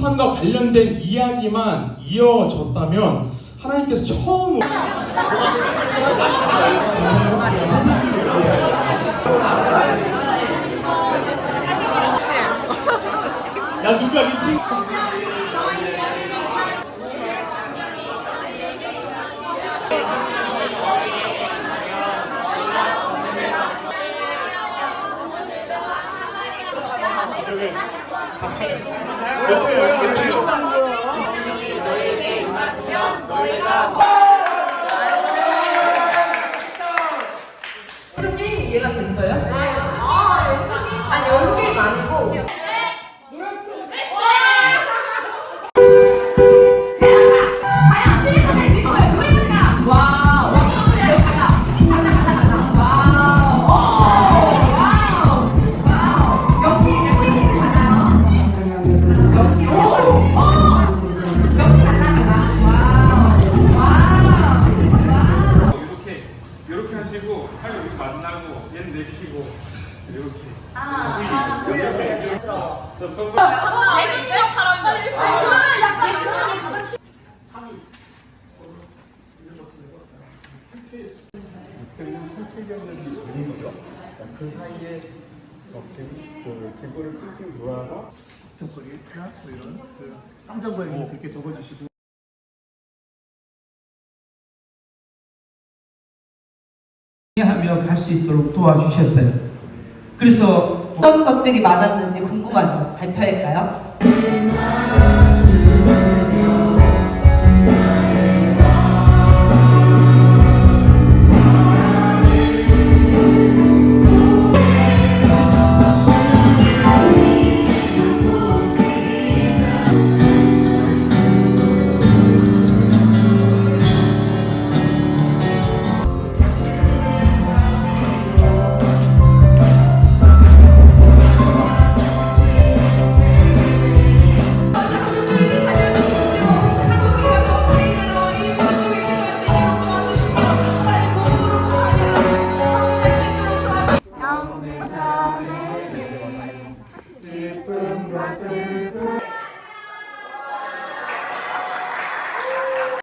심판과 관련된 이야기만 이어졌다면 하나님께서 처음으로 야이 친구? 연습 게임 이해가 됐어요? 만나고 얘는 내리시고 이렇게 아, 이렇게 그때는 천체경련이 그리고요. 그 사이에 어떤 그 지구를 쭉쭉 놓아서 성거리 뭐 이런 그 깜짝거리는 그렇게 적어주시고 하며 갈 수 있도록 도와주셨어요. 그래서 어떤 것들이 많았는지 궁금하죠? 발표할까요?